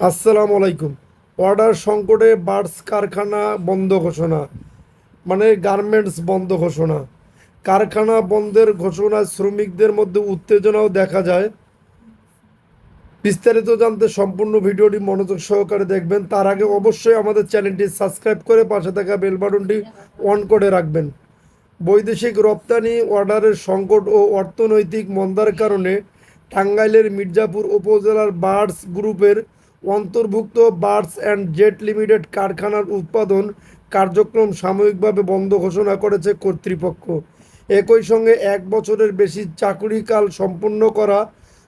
আসসালামু আলাইকুম। অর্ডার সংকটে বার্ডস কারখানা বন্ধ ঘোষণা মানে গার্মেন্টস বন্ধ ঘোষণা। কারখানা বন্ধের ঘোষণায় শ্রমিকদের মধ্যে উত্তেজনাও দেখা যায়। বিস্তারিত জানতে সম্পূর্ণ ভিডিওটি মনোযোগ সহকারে দেখবেন। তার আগে অবশ্যই আমাদের চ্যানেলটি সাবস্ক্রাইব করে পাশে থাকা বেল বাটনটি অন করে রাখবেন। বৈদেশিক রপ্তানি, অর্ডারের সংকট ও অর্থনৈতিক মন্দার কারণে টাঙ্গাইলের মির্জাপুর উপজেলার বার্ডস গ্রুপের অন্তর্ভুক্ত বার্ডস অ্যান্ড জেট লিমিটেড কারখানার উৎপাদন কার্যক্রম সাময়িকভাবে বন্ধ ঘোষণা করেছে কর্তৃপক্ষ। একই সঙ্গে এক বছরের বেশি চাকরিকাল সম্পন্ন করা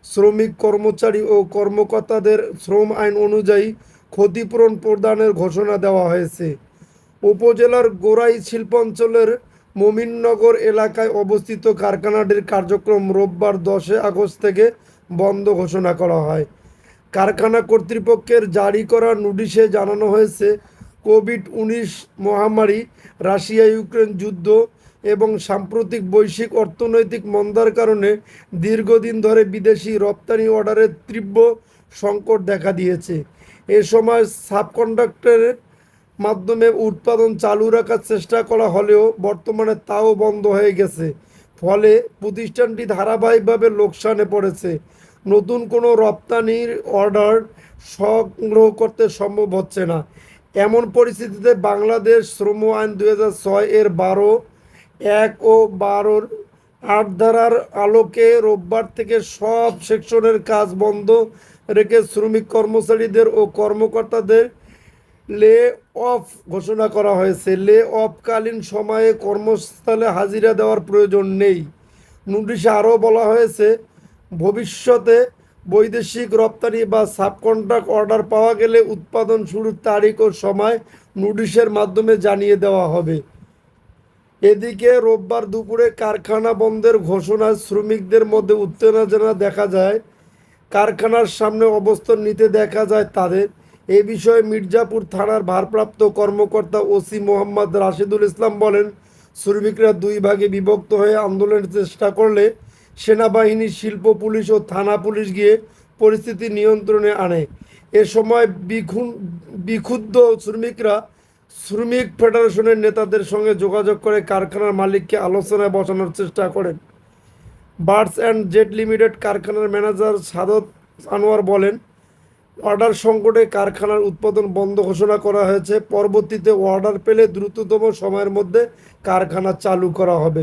শ্রমিক কর্মচারী ও কর্মকর্তাদের শ্রম আইন অনুযায়ী ক্ষতিপূরণ প্রদানের ঘোষণা দেওয়া হয়েছে। উপজেলার গোরাই শিল্পাঞ্চলের মমিননগর এলাকায় অবস্থিত কারখানাটির কার্যক্রম রোববার দশে আগস্ট থেকে বন্ধ ঘোষণা করা হয়। কারখানা কর্তৃপক্ষের জারি করা নোটিশে জানানো হয়েছে কোভিড উনিশ মহামারী রাশিয়া ইউক্রেন যুদ্ধ এবং সাম্প্রতিক বৈশ্বিক অর্থনৈতিক মন্দার কারণে দীর্ঘদিন ধরে বিদেশি রপ্তানি অর্ডারের তীব্র সংকট দেখা দিয়েছে। এ সময় সাবকন্ডাক্টরের মাধ্যমে উৎপাদন চালু রাখার চেষ্টা করা হলেও বর্তমানে তাও বন্ধ হয়ে গেছে। ফলে প্রতিষ্ঠানটি ধারাবাহিকভাবে লোকসানে পড়েছে। নতুন কোনো রপ্তানির অর্ডার সংগ্রহ করতে সম্ভব হচ্ছে না। এমন পরিস্থিতিতে বাংলাদেশ শ্রম আইন দু হাজার ছয় এর বারো, এক ও বারোর আট ধারার আলোকে রোববার থেকে সব সেকশনের কাজ বন্ধ রেখে শ্রমিক কর্মচারীদের ও কর্মকর্তাদের লে অফ ঘোষণা করা হয়েছে। লে অফকালীন সময়ে কর্মস্থলে হাজিরা দেওয়ার প্রয়োজন নেই। নোটিশে আরও বলা হয়েছে ভবিষ্যতে বৈদেশিক রপ্তানি বা সাবকন্ট্রাক্ট অর্ডার পাওয়া গেলে উৎপাদন শুরুর তারিখ ও সময় নোটিশের মাধ্যমে জানিয়ে দেওয়া হবে। এদিকে রোববার দুপুরে কারখানা বন্ধের ঘোষণায় শ্রমিকদের মধ্যে উত্তেজনা দেখা যায়। কারখানার সামনে অবস্থান নিতে দেখা যায় তাদের। এ বিষয়ে মির্জাপুর থানার ভারপ্রাপ্ত কর্মকর্তা ওসি মোহাম্মদ রাশিদুল ইসলাম বলেন, শ্রমিকরা দুই ভাগে বিভক্ত হয়ে আন্দোলনের চেষ্টা করলে সেনাবাহিনী, শিল্প পুলিশ ও থানা পুলিশ গিয়ে পরিস্থিতি নিয়ন্ত্রণে আনে। এ সময় বিখুন, বিক্ষুব্ধ শ্রমিকরা শ্রমিক ফেডারেশনের নেতাদের সঙ্গে যোগাযোগ করে কারখানার মালিককে আলোচনায় বসানোর চেষ্টা করেন। বার্ডস অ্যান্ড জেট লিমিটেড কারখানার ম্যানেজার সাদত আনোয়ার বলেন, অর্ডার সংকটে কারখানার উৎপাদন বন্ধ ঘোষণা করা হয়েছে। পরবর্তীতে অর্ডার পেলে দ্রুততম সময়ের মধ্যে কারখানা চালু করা হবে।